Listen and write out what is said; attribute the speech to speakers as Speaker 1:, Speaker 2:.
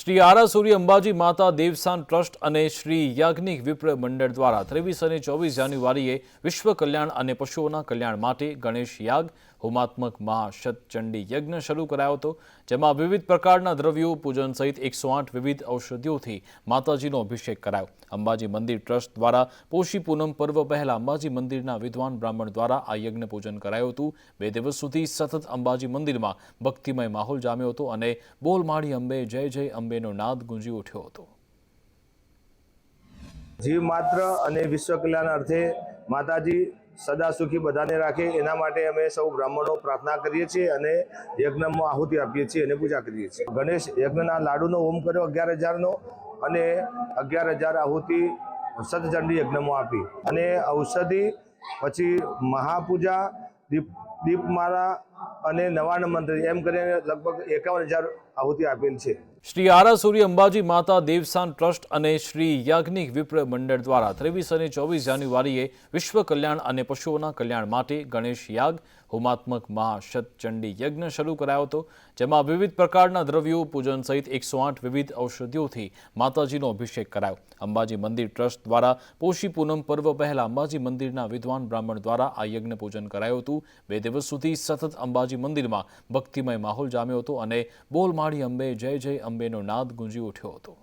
Speaker 1: શ્રી આરાસુરી અંબાજી માતા દેવસાન ટ્રસ્ટ અને શ્રી યાજ્ઞિક વિપ્ર મંડળ દ્વારા ત્રેવીસ અને ચોવીસ જાન્યુઆરીએ વિશ્વ કલ્યાણ અને પશુઓના કલ્યાણ માટે ગણેશ યાગ, હોમાત્મક મહાશતચંડી યજ્ઞ શરૂ કરાયો હતો, જેમાં વિવિધ પ્રકારના દ્રવ્યો, પૂજન સહિત એકસો આઠ વિવિધ ઔષધિઓથી માતાજીનો અભિષેક કરાયો. અંબાજી મંદિર ટ્રસ્ટ દ્વારા પોષી પૂનમ પર્વ પહેલા અંબાજી મંદિરના વિદ્વાન બ્રાહ્મણ દ્વારા આ યજ્ઞ પૂજન કરાયું હતું. બે દિવસ સુધી સતત અંબાજી મંદિરમાં ભક્તિમય માહોલ જામ્યો હતો અને બોલમાળી અંબે જય જય અંબેનો નાદ ગુંજી ઉઠ્યો હતો.
Speaker 2: જીવ માત્ર અને વિશ્વ કલ્યાણ અર્થે માતાજી સદા સુખી બધાને રાખે, એના માટે અમે સૌ બ્રાહ્મણો પ્રાર્થના કરીએ છીએ અને યજ્ઞમાં આહુતિ આપીએ છીએ અને પૂજા કરીએ છીએ. ગણેશ યજ્ઞના લાડુનો હોમ કર્યો અગિયાર હજારનો અને અગિયાર હજાર આહુતિ સતચંડી યજ્ઞમાં આપી. અને ઔષધિ, પછી મહાપૂજા, દીપ દીપમાળા અને નવાણ મંત્ર એમ કરીને લગભગ એકાવન હજાર આહુતિ આપેલ છે.
Speaker 1: શ્રી આરાસુરી અંબાજી માતા દેવસાન ટ્રસ્ટ અને શ્રી યાજ્ઞિક વિપ્ર મંડળ દ્વારા ત્રેવીસ અને ચોવીસ જાન્યુઆરીએ વિશ્વ કલ્યાણ અને પશુઓના કલ્યાણ માટે ગણેશ યાગ, હોમાત્મક મહાશતચંડી યજ્ઞ શરૂ કરાયો હતો, જેમાં વિવિધ પ્રકારના દ્રવ્યો, પૂજન સહિત એકસો આઠ વિવિધ ઔષધિઓથી માતાજીનો અભિષેક કરાયો. અંબાજી મંદિર ટ્રસ્ટ દ્વારા પોષી પૂનમ પર્વ પહેલા અંબાજી મંદિરના વિદ્વાન બ્રાહ્મણ દ્વારા આ યજ્ઞ પૂજન કરાયું હતું. બે દિવસ સુધી સતત અંબાજી મંદિરમાં ભક્તિમય માહોલ જામ્યો હતો અને બોલમાળી અંબે જય જય અંબેનો નાદ ગુંજી ઉઠ્યો હતો.